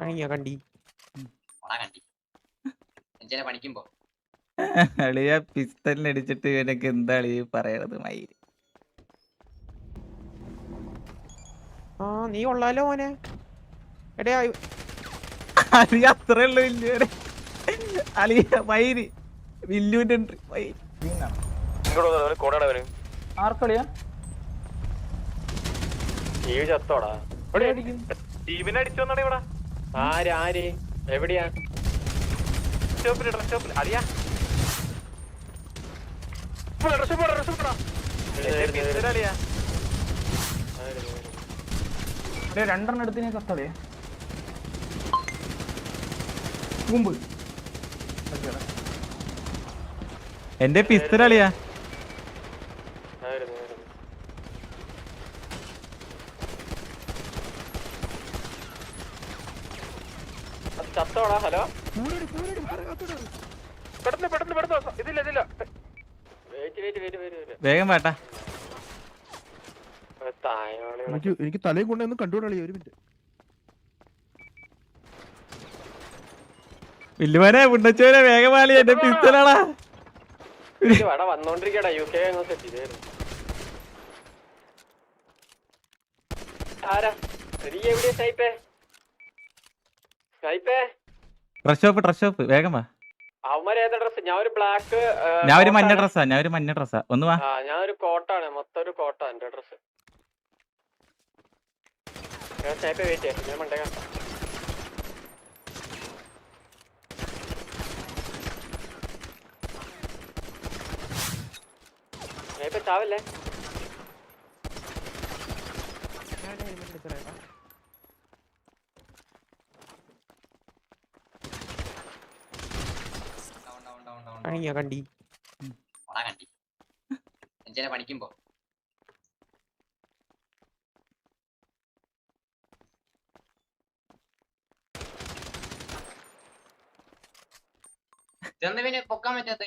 കണ്ടി. പണിക്കുമ്പോ. അളിയ ഇവനൊക്കെ എന്താ അളിയ പറയണത് മയിൽ? ആ നീ കൊള്ളാലോ മോനെ. എടേ അളിയ അത്രേ ഉള്ളു അളിയ മയിൽ വില്ലുവിന്റെ entry. മയിൽ. ആർക്കളിയാ? ചത്തോടാ. ടീമിനെ അടിച്ചോന്നാണ് ഇവിടെ. ആര് ആര്? എവിടെയാ? സ്റ്റോപ്പിൽ ഡ്രസ് സ്റ്റോപ്പിൽ അറിയാ രണ്ടെണ്ണം എടുത്തിനെ മുമ്പ് എന്റെ പിസ്റ്റൽ ചത്തോടാ ഹലോ? പെട്ടെന്ന് പെട്ടെന്ന് പെട്ടെന്ന് ഇതില്ല ഇതില്ല വെയിറ്റ് വെയിറ്റ് വെയിറ്റ് വെയിറ്റ് വേഗം വേട്ട. എനിക്ക് എനിക്ക് തലയും കൊണ്ടൊന്നും കണ്ടുകൊള്ളി ഒരു മിനിറ്റ്. വില്ലുമനെ ഉണ്ടച്ചോനെ വേഗം വാളി എന്റെ പിസ്റ്റലാടാ വട വന്നോണ്ടിരിക്കടാ യു കെ സെറ്റ് ചെയ്തായിരുന്നു ആരാ? നീ എവിടെയാ സൈപ്പേ സ്നൈപ്പേ ഡ്രസ് ഷോപ്പ് ഡ്രസ് ഷോപ്പ് വേഗം വാ. ഞാൻ ഒരു ബ്ലാക്ക് ഞാൻ ഒരു മഞ്ഞ ഡ്രസ്സാ ഞാൻ ഒരു മഞ്ഞ ഡ്രസ്സാ ഒന്ന് വാ. ഞാൻ ഒരു കോട്ടാണ് മൊത്തം ഒരു കോട്ടാ എന്റെ ഡ്രസ് ചാവല്ലേ? ഡൗൺ കണ്ടി. പഠിക്കുമ്പോ ഇതെന്താ പിന്നെ പൊക്കാൻ പറ്റാത്ത?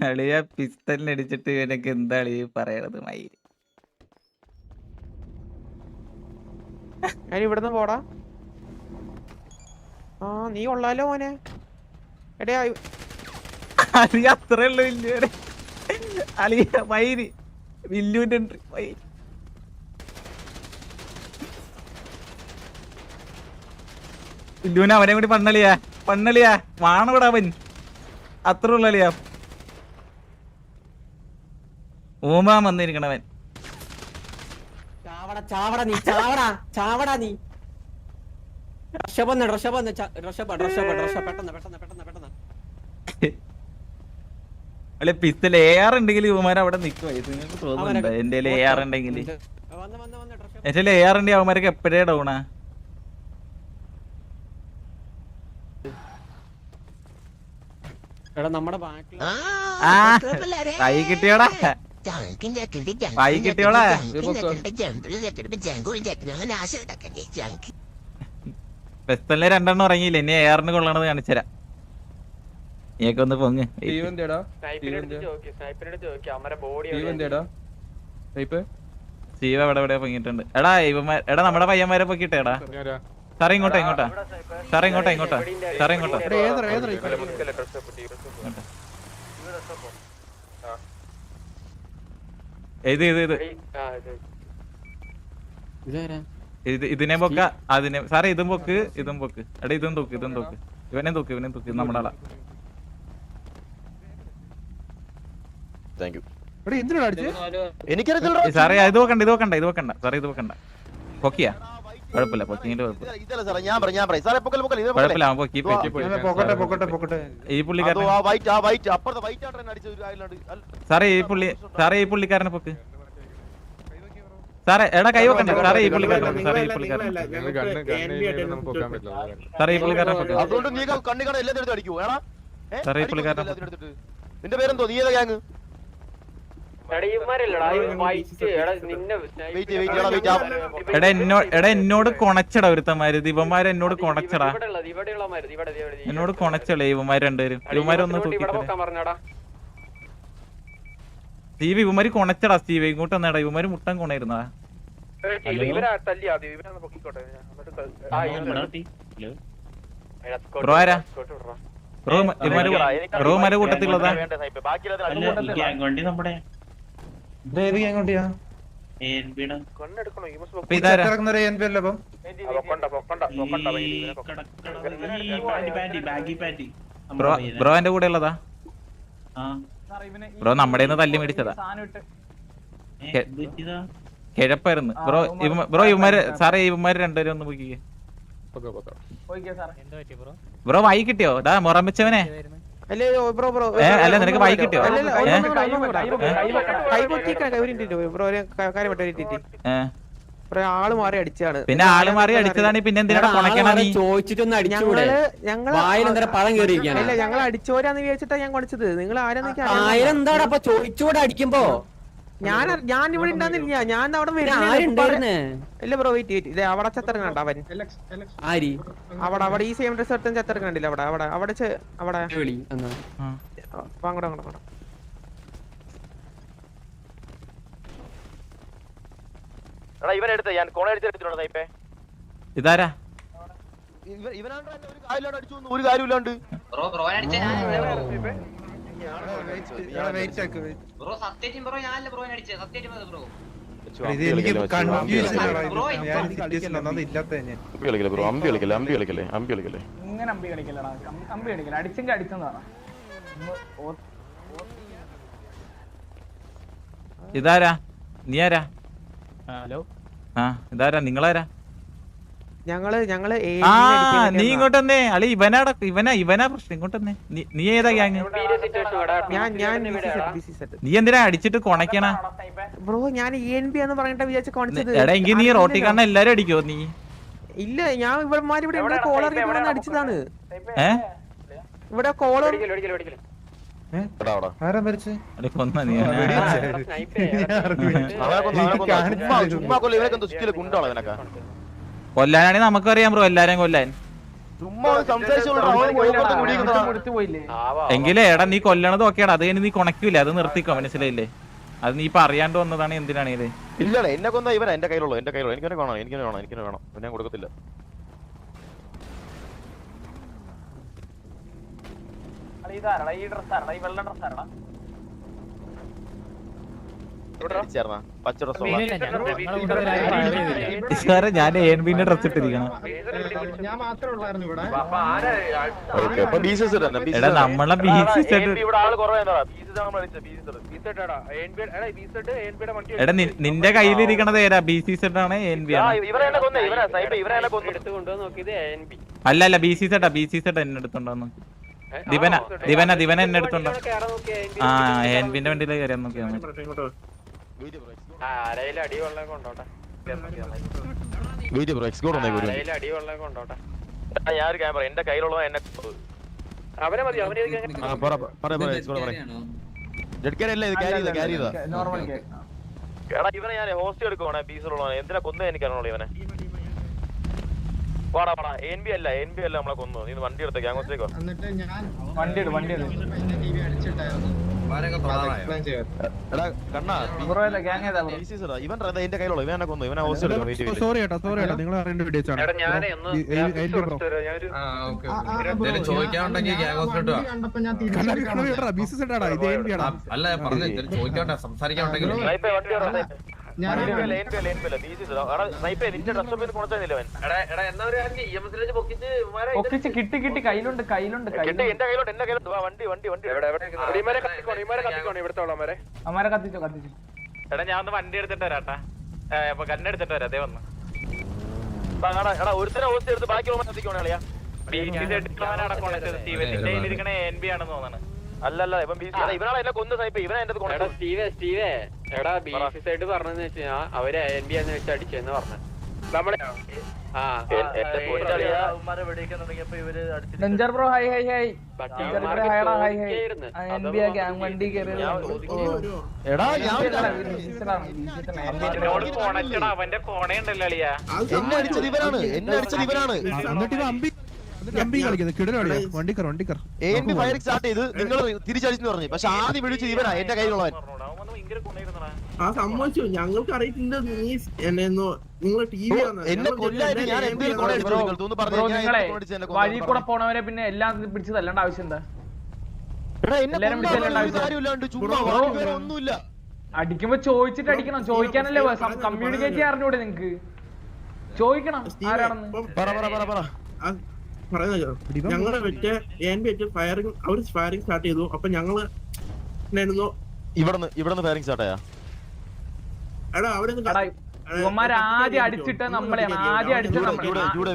അളിയ പിസ്റ്റലിനടിച്ചിട്ട് ഇവനൊക്കെ എന്താ അളിയ പറയണത് മയിൽ? ഞാൻ ഇവിടുന്ന് പോടാ. ആ നീ കൊള്ളാലോ മോനെ. എടേ അളിയ അത്രേ ഉള്ളു വില്ലുവരെ അളിയ മയിൽ വില്ലുവിന്റെ entry. മയിൽ വില്ലുവിനെ അവനെ കൂടി പണ്ണളിയാ പണ്ണളിയാ വാണവിടെ അവൻ. അത്ര ഉള്ളിയാ ഓമാ വന്നിരിക്കണവൻ. ചാവട നീ ചാവട ചാവട നീ. റഷബന്ന് റഷബന്ന് റഷബ റഷബ റഷ പെട്ടെന്ന് പെട്ടെന്ന് പെട്ടെന്ന് പെട്ടെന്ന്. അല്ലെ പിസ്റ്റൽ എ ആർ ഉണ്ടെങ്കിൽ ഇവന്മാർ അവിടെ നിൽക്കുവാ ഇത് നിങ്ങൾക്ക് തോന്നുന്നുണ്ടോ? എന്റെ എ ആർ ഉണ്ടെങ്കിൽ വന്ന് വന്ന് വന്ന് റഷബ. എന്റെ എ ആർ ഉണ്ടെങ്കിൽ അവന്മാരൊക്കെ എപ്പോഴേ ഡൗണാ എടാ നമ്മുടെ ബാക്കിൽ ആ കൈ കിട്ടിയോടാ. കൈ കിട്ടിയോളെ പിസ്റ്റലിന് രണ്ടെണ്ണം ഇറങ്ങിയില്ല ഇനി എയറിന് കൊള്ളണത് കാണിച്ചുതരാം. നീയൊക്കെ ഒന്ന് പൊങ്ങ്. ജീവ എവിടെ എവിടെ പൊങ്ങിയിട്ടുണ്ട്. എടാ ഇവന്മാർ എടാ നമ്മുടെ പയ്യന്മാരെ പൊക്കിട്ടെ എടാ. സാറേ ഇങ്ങോട്ടാ ഇങ്ങോട്ടാ. സാറേ ഇങ്ങോട്ടാ ഇങ്ങോട്ടാ. സാറേ ഇങ്ങോട്ടാ എടാ, ഏതറ, ഏതറ ഈ കളി? ഇത് ഇത് ഇത്. ഇതിനെ പൊക്ക. അതിനെ സാറേ ഇതും പൊക്ക് ഇതും പൊക്ക്. എടാ ഇതും തൂക്ക് ഇതും തൂക്ക്. ഇവനെ തൂക്ക് ഇവനെ തൂക്ക്. നമ്മുടെ ആളാ. ഏ, സാറേ ഇത് നോക്കണ്ട ഇത് നോക്കണ്ട ഇത് നോക്കണ്ട സാറേ ഇത് നോക്കണ്ട പൊക്കിയാ. കുഴപ്പമില്ല. പൊക്കിന്റെ കുഴപ്പമില്ല. ഈ പുള്ളിക്കാരൻ ആ വൈറ്റ് ആ വൈറ്റ് അപ്പുറത്തെ വൈറ്റ് ആയിട്ട് അടിച്ച ഒരു ആയില്ലാണ്ട് സാറേ ഈ പുള്ളി സാറേ ഈ പുള്ളിക്കാരനെ പൊക്ക്. സാറേ എടാ കൈ വെക്കണ്ട. സാറേ ഈ പുള്ളിക്കാരനെ പൊക്ക് സാറേ ഈ പുള്ളിക്കാരനെ സാറേ ഈ പുള്ളിക്കാരനെ പൊക്ക്. അതുകൊണ്ട് നീ കണ്ണി കാണാൻ എല്ലാത്തിനും ഏടാ സാറേ, ഈ പുള്ളിക്കാരനെ? നിന്റെ പേരെന്തോ? നീ ഏതാ ഗ്യാങ് എടാ വൈറ്റ് എടാ എന്നോട് കൊണച്ചടാ ഒരുത്തന്മാര് ഇവന്മാര് എന്നോട് കൊണച്ചടാ. എന്നോട് കൊണച്ചടേ ഇവന്മാര് രണ്ടുപേരും. ഇവന്മാരൊന്ന് സ്റ്റീവ് ഇവന്മാര് കൊണച്ചടാ സ്റ്റീവ്. ഇങ്ങോട്ട് വന്നടാ ഇവന്മാര് മുട്ടൻ കൊണയിരുന്നാ ഇവനാ തല്ലി ആദ്യം ഇവനൊന്ന് പൊക്കിക്കോട്ടെ. ഞാൻ എന്നിട്ട് ത- ആ, ഇവൻ ബ്രോ ആരാ? ബ്രോ ഇവന്മാര് ബ്രോ ഇവന്മാരെ കൂട്ടത്തിലുള്ളതാ? ബാക്കി നമ്മുടെ ഇവനെ പൊക്കണ്ട. ബ്രോ എന്റെ കൂടെ ഉള്ളതാ. ബ്രോ നമ്മുടെ തല്ലി മേടിച്ചതാ. കിഴപ്പായിരുന്നു. ബ്രോ ബ്രോ ഇവന്മാര് സാറേ ഇവന്മാര് രണ്ടുപേരും ഒന്ന് പോയി ബ്രോ? വൈകിട്ടിയോ കിട്ടിയോ? ഡാ മുറം വെച്ചവനെ അല്ലേ ബ്രോ ബ്രോ അല്ല, നിനക്ക് കിട്ടിയോ? ആൾ മാറി അടിച്ചാണ് പിന്നെ ആൾ മാറി അടിച്ചതാണ് പിന്നെ എന്തിനാണ് ഞങ്ങൾ അടിച്ചോരാന്ന് വിചാരിച്ചിട്ടാ ഞാൻ കൊണിച്ചത്. നിങ്ങൾ ആരാന്ന് എനിക്ക് അറിയാൻ ആയിരം എന്താണ് അപ്പൊ ചോദിച്ചൂടെ അടിക്കുമ്പോ? ഞാൻ ഞാൻ ഇവിടെ ഉണ്ടായിരുന്നില്ല. ഞാൻ അവിടെ ഇല്ല ബ്രോ വെയിറ്റ് വെയിറ്റ്. ഇതേ അവിടെ ചത്തറങ്ങണ്ട അവൻ ആരി? അവിടെ അവിടെ ഈ സെയിം ഡ്രസ് എടുത്തും ചത്തറങ്ങണ്ടില്ല അവിടെ അവിടെ അവിടെ അവിടെ. അങ്ങോട്ട് അങ്ങോട്ട് ഇവൻ എടുത്ത ഞാൻ കോണ അടിച്ചെടുത്തിട്ടുണ്ട് സൈപ്പേ ഇതാരാ? ഇവനാണ്ട് ഒരു കാര്യമില്ലാണ്ട് ഒരു കാര്യമില്ലാണ്ട്. ബ്രോ ബ്രോനെ അടിച്ച ഞാൻ ബ്രോ സത്യം ബ്രോ ഞാനല്ല ബ്രോനെ അടിച്ചത് സത്യം ബ്രോ ഇത്. എനിക്ക് കൺഫ്യൂഷൻ ബ്രോ, അമ്പി കളിക്കല്ലേ? ബ്രോ? അമ്പി കളിക്കല്ലേ? അമ്പി കളിക്കല്ലേ? അമ്പി കളിക്കല്ലേ? ഇങ്ങനെ അമ്പി കളിക്കല്ലടാ അമ്പി- അടിച്ചെങ്കിൽ അടിച്ചെന്നാണ് ഇതാരാ? നീ ആരാ? ഹലോ. ആ ഇതാരാ? നിങ്ങളാരാ? ഞങ്ങൾ ഞങ്ങൾ ആ നീ ഇങ്ങോട്ട് വന്നേ അളി ഇവനാടാ ഇവനാ ഇവനാ പ്രശ്നം ഇങ്ങോട്ട് വന്നേ നീ- ഏതാ ഗ്യാങ്. ഞാൻ ഞാൻ നീ എന്തിനാ അടിച്ചിട്ട് കൊണക്കണ ബ്രോ ഞാൻ എൻ ബി എന്ന് പറഞ്ഞിട്ട് വിചാരിച്ച് കാണിച്ചത് എടാ എങ്കിൽ നീ റോട്ടി കാണാൻ എല്ലാരും അടിക്കോ നീ ഇല്ല ഞാൻ ഇവന്മാർ ഇവിടെ ഇവിടെ കോളർ വന്ന് അടിച്ചതാണ് ഏ ഇവിടെ കോളർ ആരാ മരിച്ചേ കൊന്ന നീ. ചുമ്മാ കൊല്ലം ഇവനൊക്കെ സ്റ്റിൽ കുണ്ടാണ് ഇവനൊക്കെ കൊല്ലാനാണെങ്കിൽ നമുക്കറിയാം ബ്രോ എല്ലാരെയും കൊല്ലാൻ. എങ്കിലേ എടാ നീ കൊല്ലണത് ഓക്കെയാണ് അത് കഴിഞ്ഞ് നീ കൊണക്കൂല അത് നിർത്തിക്കോ മനസ്സിലായില്ലേ? അത് നീ ഇപ്പൊ അറിയാണ്ട് വന്നതാണ് എന്തിനാണേൽ ഇല്ലടാ എന്നെ കൊന്ന ഇവനാ എന്റെ കയ്യിലുള്ളൂ എന്റെ കയ്യിലുള്ളൂ. എനിക്ക് വേണം എനിക്ക് വേണം എനിക്ക് വേണം. ഇവനെ ഞാൻ കൊടുക്കത്തില്ല. ഈ ഡ്രസ് ആരടാ? ഈ വെള്ള ഡ്രസ് അടിച്ചാർന്നാ പച്ച ഡ്രസ് ഞാൻ എൻ ബിന്റെ ഡ്രസ് ഇട്ടിരിക്കണം എടാ നമ്മളെ എടാ നിന്റെ കയ്യിലിരിക്കണത് ഏതാ ബി സി സെഡ് ആണ് എൻ ബി അല്ല അല്ല ബി സി സെഡാ ബി സി സെഡ് എന്നെ എടുത്തോണ്ടോ ദിവന ദിവന ദിവന എന്നെ എടുത്തോണ്ടോ ആ എൻ ബിന്റെ വണ്ടിയിലേക്ക് കയറിയാൻ നോക്കിയാ വെയിറ്റ് ബ്രോ എക്സ്കോഡ് വന്നേ ഒരു ഞാൻ ഒരു ക്യാമറ എന്റെ കയ്യിലുള്ളത് എന്നെ അവനെ മതി അവനെ ആ പറ പറ പറ എക്സ്കോഡ് പറ ജഡ്ക്കാരല്ല ഇത്? ക്യാരി ചെയ്ത ക്യാരി ചെയ്ത? നോർമൽ എടാ ഇവനെ ഞാൻ ഹോസ്റ്റ് എടുക്കുവാണ് ബീസിലുള്ളവനെ. എന്തിനാ കൊന്നേ എനിക്ക് അറിയണല്ലോ ഇവനെ? വാടാ വാടാ. എൻ ബി അല്ല എൻ ബി അല്ല നമ്മളെ കൊന്നു നീ വണ്ടി എടുത്ത ഗ്യാങ്ങോട്ടേക്കോ എന്നിട്ട് ഞാൻ വണ്ടി ഇട് വണ്ടി സോറി നിങ്ങൾ അറിയേണ്ട. ചോദിക്കാനുണ്ടെങ്കിൽ ആ, അല്ല പറഞ്ഞു ചോദിക്കട്ടെ സംസാരിക്കാനുണ്ടെങ്കിൽ ബി ബി ബി ഒക്കിച്ച് കിട്ടി കിട്ടി. കയ്യിലുണ്ട് കയ്യിലുണ്ട് കത്തിക്കോണം കത്തിക്കോണം അമ്മാരെ കത്തിച്ചു കത്തിച്ചു. എടാ ഞാൻ ഒന്ന് വണ്ടി എടുത്തിട്ട് വരാട്ടാ. കണ്ണെടുത്തിട്ട് വരാം അതേ വന്നു. വാ, എടാ എടാ ഒരുത്തനെ ഹോസ്റ്റ് എടുത്ത് ബാക്കിയുള്ള കത്തിക്കോണേ അളിയാ. എൻ ബി ആണെന്ന് തോന്നുന്നു അല്ല അല്ല ഇവൻ BCS എടാ, ഇവനാണ് എന്നെ കൊന്ന സ്നൈപ്പേ ഇവനെ എന്റെ സ്റ്റീവേ സ്റ്റീവേ. എടാ ബി സൈഡ് പറഞ്ഞെന്ന് വെച്ചാ അവർ എൻ ബി എന്ന് വെച്ച് അടിച്ചെന്ന് പറഞ്ഞു. നമ്മളെ ആ danger bro hi hi hi. Bro hi gang വണ്ടി എടാ ഞാൻ അവന്റെ കോണയുണ്ടല്ലോ അളിയാ. എന്നെ അടിച്ചത് ഇവരാണ് എന്നെ അടിച്ചത് ഇവരാണ്. എന്നിട്ട് ഇവ Ambi A N B fire start ചെയ്ത് നിങ്ങൾ പറഞ്ഞു. പക്ഷെ ആദ്യം വിളിച്ചത് ഇവനാ എന്റെ കയ്യിലുള്ളവൻ. ആ സമ്മതിച്ചു. ഞങ്ങൾക്ക് നീ എന്നെന്നോ എന്നെ ഞാൻ എന്തെങ്കിലും നിങ്ങൾ തോന്നുന്നു പറഞ്ഞു ഞാൻ വഴി കൂടെ പോണവരെ പിന്നെ എല്ലാം പിടിച്ച് തല്ലേണ്ട ആവശ്യം എന്താ എടാ എന്നെ കൊല്ലാൻ വിളിച്ചല്ലേ ചുമ്മാ ബ്രോ, ഒന്നുമില്ല. അടിക്കുമ്പോ ചോദിച്ചിട്ട് അടിക്കണം. ചോദിക്കാനല്ലേ കമ്മ്യൂണിക്കേറ്റ് ചെയ്യാൻ അറിഞ്ഞൂടെ നിങ്ങക്ക്? ചോദിക്കണം ആരാണെന്ന്. പറ പറ പറ പറ. പറയുന്നത് ഞങ്ങളെ വെച്ച് എൻ ബി വെച്ച് ഫയറിംഗ് അവർ ഫയറിംഗ് സ്റ്റാർട്ട് ചെയ്തു. അപ്പൊ ഞങ്ങൾ ഇവിടുന്ന് ഇവിടുന്ന് ഫയറിംഗ് സ്റ്റാർട്ട് ആയാ? എടാ അവിടെ ആദ്യം അടിച്ചിട്ട് നമ്മളെയാണ് ആദ്യം അടിച്ചത്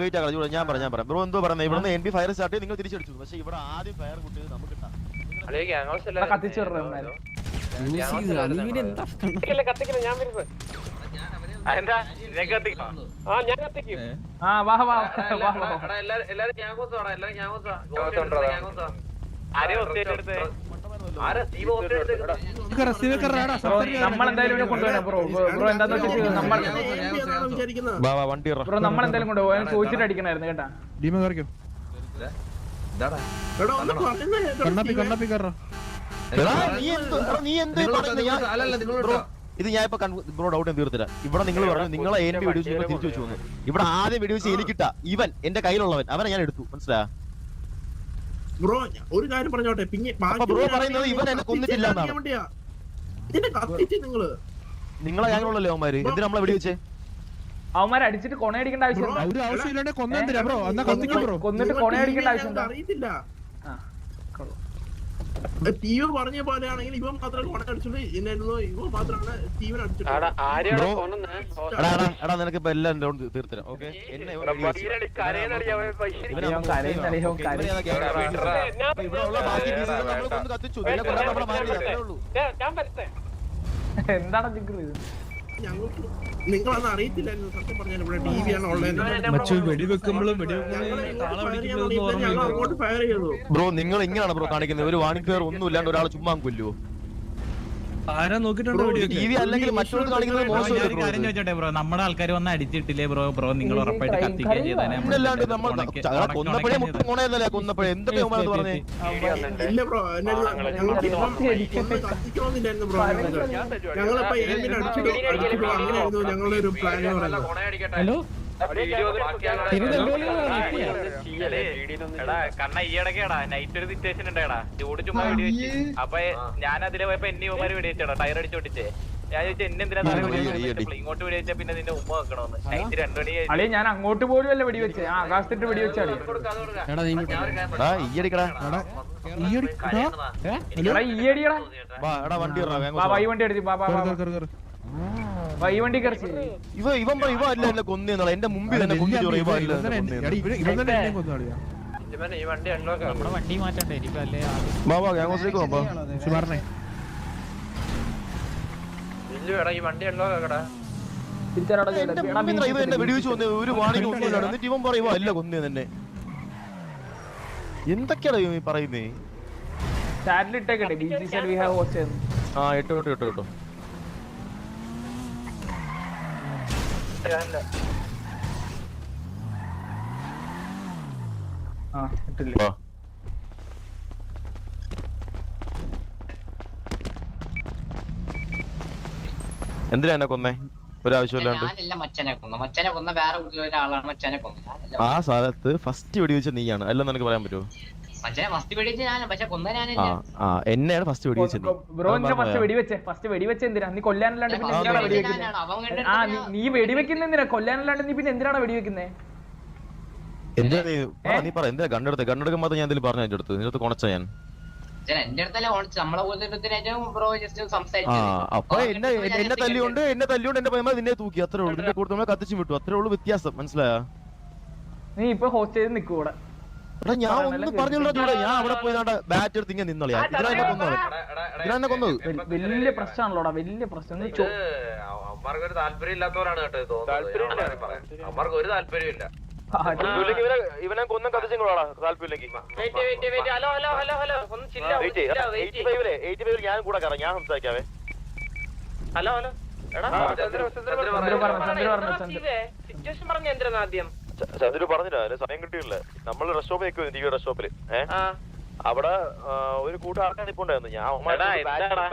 വെയിറ്റ് ആക്കാം ഞാൻ പറയാം ഞാൻ പറയാം. ബ്രോ എന്തോ പറയുന്നത് ഇവിടുന്ന് എൻ ബി ഫയർ സ്റ്റാർട്ട് ചെയ്ത് നിങ്ങൾ തിരിച്ചടിച്ചു. പക്ഷെ ഇവിടെ ആദ്യം ഫയർ കുട്ടിയത് നമുക്ക് കത്തിച്ച് ഞാൻ വരുന്നത്. ഒത്തേറ്റ് എടുത്തേ ബ്രോ ബ്രോ ബ്രോ എന്താന്ന് വെച്ചാൽ നമ്മൾ വിചാരിക്കുന്നത് വാ വാ വണ്ടി ഇറ ബ്രോ നമ്മൾ എന്തായാലും കൊണ്ടുപോകാൻ ചോദിച്ചിട്ട് അടിക്കണായിരുന്നു കേട്ടാ. എടാ കണ്ണപ്പി പറയുന്നത് എടാ, നീ എന്ത് നീ എന്ത് അല്ലല്ല നിങ്ങൾ ബ്രോ ഇത് ഞാൻ ഇപ്പൊ ബ്രോ ഡൗട്ട് തീർത്തില്ല. ഇവിടെ നിങ്ങൾ പറഞ്ഞു നിങ്ങളെ എൻ ബി വെടിവെച്ച് ഇപ്പൊ തിരിച്ചു വെച്ചു വന്നു ഇവിടെ ആദ്യം വെടിവെച്ച് എനിക്കിട്ട. ഇവൻ എന്റെ കയ്യിലുള്ളവൻ. അവനെ ഞാൻ എടുത്തു. മനസ്സിലാ ബ്രോ ഒരു കാര്യം പറഞ്ഞോട്ടെ. പിന്നെ ബ്രോ പറയുന്നത് ഇവൻ എന്നെ കൊന്നിട്ടില്ല നിങ്ങൾ. നിങ്ങളെ ഞാനുള്ളല്ലേ അവന്മാര്? എന്തിനാ നമ്മളെ വെടിവെച്ചേ? അവന്മാരെ അടിച്ചിട്ട് കൊണയടിക്കേണ്ട ആവശ്യം എന്താ? ഒരു ആവശ്യമില്ലാണ്ട് കൊന്നിട്ട് കൊണയടിക്കേണ്ട ആവശ്യം എന്താ? അറിയത്തില്ല. പറഞ്ഞ പോലെയാണെങ്കിൽ ഇവൻ മാത്രം കൊണ അടിച്ചത് എന്നായിരുന്നു ഇവൻ മാത്രമാണ് അടിച്ചത് നിനക്ക് ഇപ്പൊ എല്ലാം തീർത്തരാം ഓക്കെ എന്താണ് ജിഗ്ര ഇത് ഞങ്ങൾക്ക് നിങ്ങളന്ന് അറിയത്തില്ലായിരുന്നു. സത്യം പറഞ്ഞാൽ ഇവിടെ ടി വി ആണ് ഉള്ളത് ഞങ്ങൾ അങ്ങോട്ട് ഫയർ ചെയ്തു. ബ്രോ നിങ്ങൾ ഇങ്ങനെയാണ് ബ്രോ കാണിക്കുന്നത്. ഒരു വാണിഫെയർ ഒന്നും ഇല്ലാണ്ട് ഒരാൾ ചുമ്മാ കൊല്ലുവോ? ബ്രോ, നമ്മുടെ ആൾക്കാർ വന്ന് അടിച്ചിട്ടില്ലേ ബ്രോ? ബ്രോ നിങ്ങൾ ഉറപ്പായിട്ട് കത്തിക്കാൻ ചെയ്താൽ ഞങ്ങളിപ്പോ ഞങ്ങളുടെ ഒരു പ്ലാൻ ഹലോ? കണ്ണ ഈയിടക്കേടാ. നൈറ്റ് ഒരു സിറ്റുവേഷൻ ഉണ്ടായടാ ചൂട് ചുമ്മാ വെടി വെച്ച്. അപ്പൊ ഞാൻ അതിലെ പോയപ്പോ എന്നെ ഇവന്മാര് വെടി വെച്ചടാ. ടയർ അടിച്ച് പൊട്ടിച്ചേ ഞാൻ ചോദിച്ചു എന്നെ എന്തിനാ തല വെടി ഈ ഇങ്ങോട്ട് വെടി വെച്ചാ പിന്നെ നിന്റെ ഉമ്മ വെക്കണോന്ന്. നൈറ്റ് രണ്ടു മണി കഴിഞ്ഞ്. ഞാൻ അങ്ങോട്ട് പോലും അല്ല വെടിവെച്ചേ ആ ആകാശത്തിട്ട് വെടിവെച്ചാളി എടാ ഈയടിക്കടാ. ഈയടിക്കടാ. ഈ വണ്ടി വണ്ടി എടുത്തി വാ വാ വാ, വാ. വൈ വണ്ടി കറിച്ച് ഇവ ഇവൻ പറ ഇവ അല്ല എന്നെ കൊന്നേന്നുള്ള എന്റെ മുമ്പിൽ തന്നെ ഇവ അല്ല എന്നെ. ഈ വണ്ടി അൺലോക്ക് നമ്മുടെ വണ്ടി മാറ്റണ്ടേ വാ എന്റെ മുമ്പിൽ ഇവ എന്നെ വെടിവെച്ച് വന്ന് ഒരു വാണിംഗ് എന്നിട്ട് ഇവൻ പറ ഇവ അല്ല എന്തൊക്കെയാണ് ഇവൻ ഈ പറയുന്നേ? ചാറ്റിൽ ഇട്ടേക്കട്ടെ B G side we have watch ആ ഇട്ടോ ഇട്ടോ ഇട്ടോ ഇട്ടോ. ആ ഇട്ടില്ല? വാ എന്തിനാ എന്നെ കൊന്നേ? ഒരാവശ്യമില്ലാണ്ട്. ഞാനല്ല മച്ചനെ കൊന്ന. മച്ചനെ കൊന്ന വേറെ വീട്ടിലെ ഒരാളാണ് മച്ചനെ കൊന്നത്. ഞാനല്ല. ആ സ്ഥലത്ത് ഫസ്റ്റ് വെടിവെച്ച നീയാണ്. അല്ലെന്ന് എനിക്ക് പറയാൻ പറ്റുമോ എന്നെയാണ് ഫസ്റ്റ് വെടിവെച്ചത്. ബ്രോന്റെ ബ്രോ ഫസ്റ്റ്? വെടിവെച്ചേ. ഫസ്റ്റ് വെടിവെച്ച എന്തിനാ? നീ കൊല്ലാനല്ലാണ്ട് പിന്നെ എന്തിനാണ് വെടിവെക്കുന്നത് ആ നീ- വെടിവെക്കുന്ന എന്തിനാ? കൊല്ലാനല്ലാണ്ട് നീ പിന്നെ എന്തിനാണ് വെടിവെക്കുന്നേ? എന്താ നീ പറ, നീ പറ ഞാൻ പറഞ്ഞു എന്റെ അടുത്ത്? നിന്റെ അടുത്ത് കൊണച്ച ഞാൻ? അപ്പൊ എന്നെ എന്നെ തല്ലിയോണ്ട് എന്നെ തല്ലിയോണ്ട് എന്റെ പയ്യന്മാർ നിന്നെ തൂക്കി. അത്രേ ഉള്ളൂ. നിന്റെ കൂടുതൽ കത്തിച്ചു വിട്ടു. അത്രേ ഉള്ളൂ വ്യത്യാസം. മനസ്സിലായോ? നീ ഇപ്പൊ ഹോസ്റ്റ് ചെയ്ത് നിൽക്കൂടെ എടാ ഞാൻ ഒന്നും പറഞ്ഞില്ല ചൂടെ. ഞാൻ അവിടെ പോയി ബാറ്റ് എടുത്ത് ഇങ്ങനെ നിന്നോളിയാ ഇതിനാ എന്നെ കൊന്നത്. ഇതിനാ എന്നെ കൊന്നത്. വലിയ പ്രശ്നമാണല്ലോടാ വലിയ പ്രശ്നം അവന്മാർക്ക് ഒരു താല്പര്യം ഇല്ലാത്തവരാണ് കേട്ടോ അവന്മാർക്ക് ഒരു താല്പര്യമില്ല ഇവനെ കൊന്ന കത്തിച്ചോളാ താല്പര്യമില്ലെങ്കിൽ ഹലോ ഹലോ ഹലോ ഹലോ ഞാൻ കൂടെ കറ ഞാൻ സംസാരിക്കാവേ ഹലോ ഹലോ. എടാ പറഞ്ഞു പറഞ്ഞു ചന്ദ്ര സിറ്റുവേഷൻ പറഞ്ഞ എന്തിനാ ആദ്യം. ചന്ദ്രു പറഞ്ഞില്ല അതിന് സമയം കിട്ടിയില്ല നമ്മൾ റെസ്റ്റോപ്പിൽ നിൽക്കും ടി വി റെസ്റ്റോപ്പിൽ ഏഹ് അവിടെ ഒരു കൂട്ടം ആൾക്കാർ നിൽപ്പുണ്ടായിരുന്നു ഞാൻ?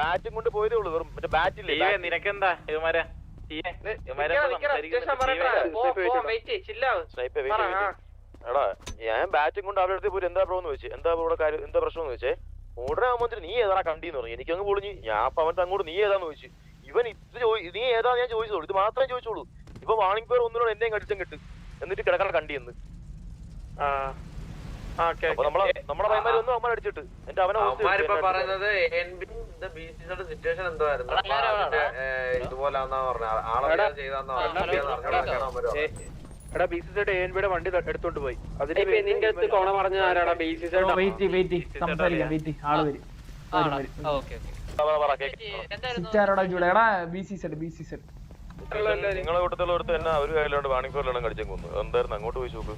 ബാറ്റും കൊണ്ട് പോയതേ ഉള്ളൂ. വെറും മറ്റേ ബാറ്റില്ലേ ഇല്ല? നിനക്കെന്താ? ഇവന്മാരെ? എടാ ഞാൻ ബാറ്റും കൊണ്ട് അവരുടെ അടുത്ത് പോയി എന്താ ബ്രോ എന്ന് ചോദിച്ചു? എന്താ ഇവിടെ കാര്യം എന്താ പ്രശ്നം എന്ന് ചോദിച്ചേ? ഉടനെ ആവുമ്പോൾ നീ ഏതാ കണ്ടീന്ന് പറഞ്ഞു. എനിക്കങ്ങ് പൊളിഞ്ഞു. ഞാൻ അപ്പൊ അവൻ അങ്ങോട്ട് നീ ഏതാന്ന് ചോദിച്ചു. ഇവൻ ഇത് നീ ഏതാ ഞാൻ ചോദിച്ചോളൂ ഇത് മാത്രമേ ചോദിച്ചോളൂ ഇപ്പൊ വാണിംഗ് പേർ ഒന്നിനോട് എന്നെയും കടിച്ചും കിട്ടും എന്നിട്ട് കിടക്കാൻ കണ്ടിയെന്ന് എടാ B C side A N ബിയുടെ വണ്ടി എടുത്തോണ്ട് പോയി. അതിന് നിന്റെ അടുത്ത് കോണ പറഞ്ഞ ആരാടാ? B C side wait wait സംസാരിക്കാം വെയിറ്റ് ആൾ വരും. വരും, വരും. സിറ്റാരോടാ ചൂടെ എടാ B C Z B C Z നിങ്ങളെ കൂട്ടത്തിലുള്ള ഒരുത്ത തന്നെ അവർ കയ്യിലോട്ട് വാണിംഗ് കടിച്ചു കടിച്ചും കൊന്നു എന്തായിരുന്നു? അങ്ങോട്ട് പോയി ചോക്ക്.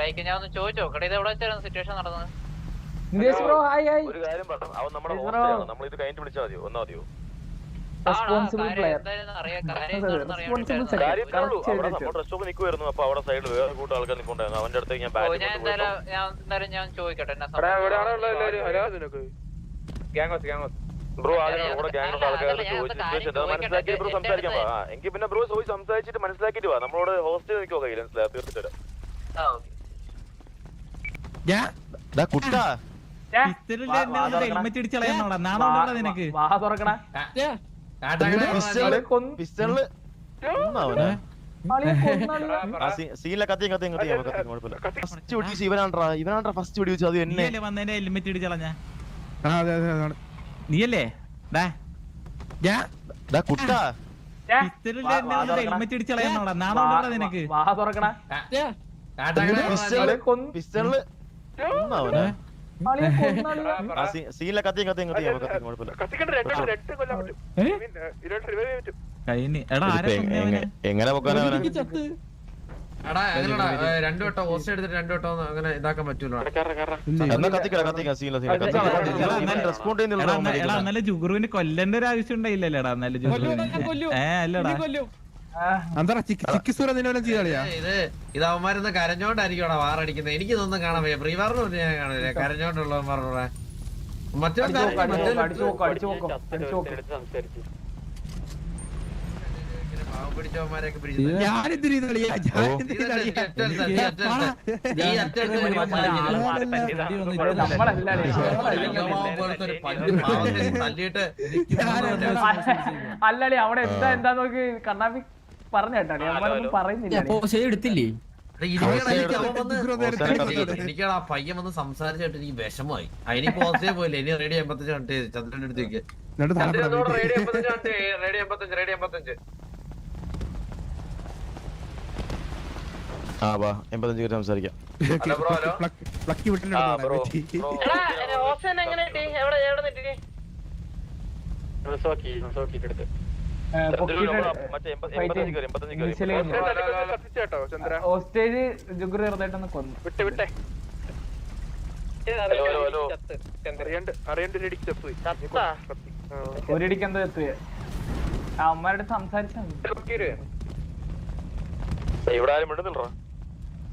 ലൈക്ക് ഞാൻ ഒന്ന് ചോദിച്ചു നോക്കട്ടെ. ഇത് എവിടെ വെച്ചായിരുന്നു സിറ്റുവേഷൻ നടന്നത് ഒരു കാര്യം പറഞ്ഞു അവൻ നമ്മുടെ Yes, bro. ഹോസ്റ്റലാണ് നമ്മൾ ഇത് കഴിഞ്ഞിട്ട് വിളിച്ചാൽ മതിയോ? ഒന്നാ മതിയോ? റെസ്പോൺസിബിൾ പ്ലെയർ നിൽക്കുമായിരുന്നു അപ്പൊ അവിടെ സൈഡിൽ വേറെ കൂട്ടം ആൾക്കാർ നിൽപ്പുണ്ടായിരുന്നു. അവന്റെ അടുത്തേക്ക് ഞാൻ ബാറ്റ് ഞാൻ ചോദിക്കട്ടെ. എന്നാ ബ്രോ ആകെ കൂടെ ഗാങ് ആൾക്കാരോട് ചോദിച്ചിട്ട് അത് മനസ്സിലാക്കി ബ്രോ. സംസാരിക്കാൻ വാ. ആ എങ്കിൽ പിന്നെ ബ്രോ ചോദിച്ച് സംസാരിച്ചിട്ട് മനസ്സിലാക്കിയിട്ട് വാ. നമ്മളോട് ഹോസ്റ്റൽ നിൽക്കുക കയ്യിൽ മനസ്സിലായി? okay. കുട്ടാ. നിനക്ക്? വാ തുറക്കണ അവനെ. സീനിലെ കത്തിയും കത്തിയും കത്തിയും. കത്തിയും കുഴപ്പമില്ല. ഫസ്റ്റ് ഇവനാണ്ടാ? ഇവനാണ്ടാ ഫസ്റ്റ് വെടിവെച്ച്? അത് എന്നെ. നീയല്ലേ വന്നതിന്റെ ഹെൽമെറ്റ് ഇടിച്ച് കളഞ്ഞ? അതെ അതെ അതാണ്. നീയല്ലേ? കുട്ടാ. ഹെൽമെറ്റ് ഇടിച്ച് നിനക്ക്? പിസ്റ്റളിൽ. സീനിലെ കുഴപ്പമില്ല. എങ്ങനെ പൊക്കാനാ രണ്ടു വട്ടം ഹോസ്റ്റ് എടുത്തിട്ട് രണ്ടു വട്ടം അങ്ങനെ ഇതാക്കാൻ പറ്റൂലോ എന്നാലും ജുഗുറുവിന് കൊല്ലേണ്ട ഒരു ആവശ്യം എന്നാലും ജുഗുറുവിന്. ഏ അല്ലടാ. ഇത് ഇത് അവന്മാരൊന്ന് കരഞ്ഞോണ്ടായിരിക്കും വാറടിക്കുന്നത് എനിക്ക് ഇതൊന്നും കാണാൻ വയ്യ. പ്രീവാറിന് ഞാൻ കാണില്ല കരഞ്ഞോണ്ടുള്ളവന്മാരുടെ മറ്റേ അടിച്ച് അല്ലടി അവിടെ എന്താ എന്താ നോക്കി കണ്ണാപ്പി പറഞ്ഞ കേട്ടോ നമ്മളൊന്നും പറയുന്നില്ല എടുത്തില്ലേ എനിക്കാണ് ആ പയ്യൻ വന്ന് സംസാരിച്ചിട്ട് എനിക്ക് വിഷമമായി അതിന് പോസിറ്റീവ് പോയില്ല ഇനി റേഡിയോ എൺപത്തഞ്ച് ചന്ദ്രന്റെ അടുത്തേക്ക് റേഡിയോ എൺപത്തഞ്ച് റേഡിയോ എൺപത്തഞ്ച് റേഡിയോ എൺപത്തഞ്ച് ആ വാ. എൺപത്തഞ്ച് സംസാരിക്കാം. പ്ലക്കി വിട്ടിട്ടുണ്ട് ഹോസ്റ്റേജ് ചെറുതായിട്ടൊന്ന് കൊന്നു. വിട്ടെ വിട്ടെ. എത്തുക ആ സംസാരിച്ചു. ഇവിടെ ആരും മിണ്ടുന്നില്ലടാ.